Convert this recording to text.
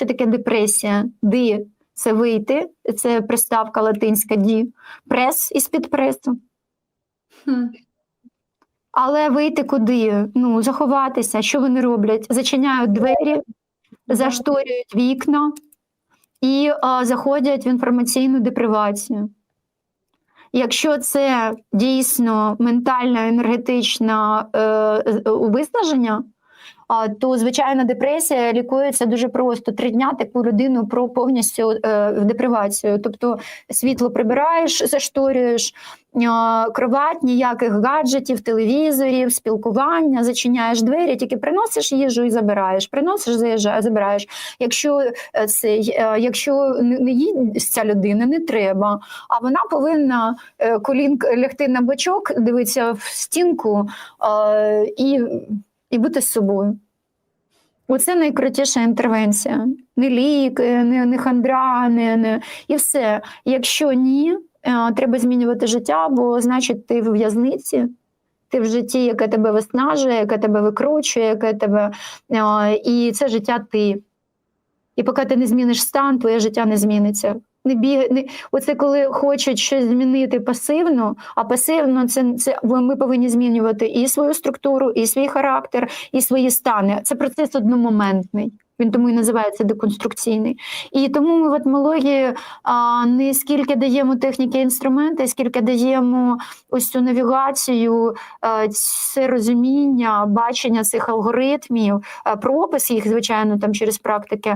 що таке депресія. Ди це вийти, це приставка латинська ді, прес із-під пресу. Хм. Але вийти куди? Ну, заховатися. Що вони роблять? Зачиняють двері, зашторюють вікна і а, заходять в інформаційну депривацію. Якщо це дійсно ментальне енергетичне е, виснаження, то звичайна депресія лікується дуже просто. Три дня таку людину про повністю е, в депривацію. Тобто світло прибираєш, зашторюєш, кровать, ніяких гаджетів, телевізорів, спілкування, зачиняєш двері, тільки приносиш їжу і забираєш. Приносиш, заїжджаєш, забираєш. Якщо е, цей, е, якщо не їсть ця людина, не треба. А вона повинна е, колінк лягти на бочок, дивитися в стінку е, і, і бути з собою. Оце найкрутіша інтервенція. Не ліки, не, не хандра, не, не і все. Якщо ні, е, треба змінювати життя, бо значить ти в в'язниці. Ти в житті, яке тебе виснажує, яке тебе викручує, яке тебе. е, І це життя ти. І поки ти не зміниш стан, твоє життя не зміниться. Не біг... не... Оце коли хочуть щось змінити пасивно, а пасивно це, це ми повинні змінювати і свою структуру, і свій характер, і свої стани. Це процес одномоментний. Він тому і називається деконструкційний. І тому ми в етмології а, не скільки даємо техніки інструменти, скільки даємо ось цю навігацію, а, це розуміння, бачення цих алгоритмів, а, пропис їх, звичайно, там через практики,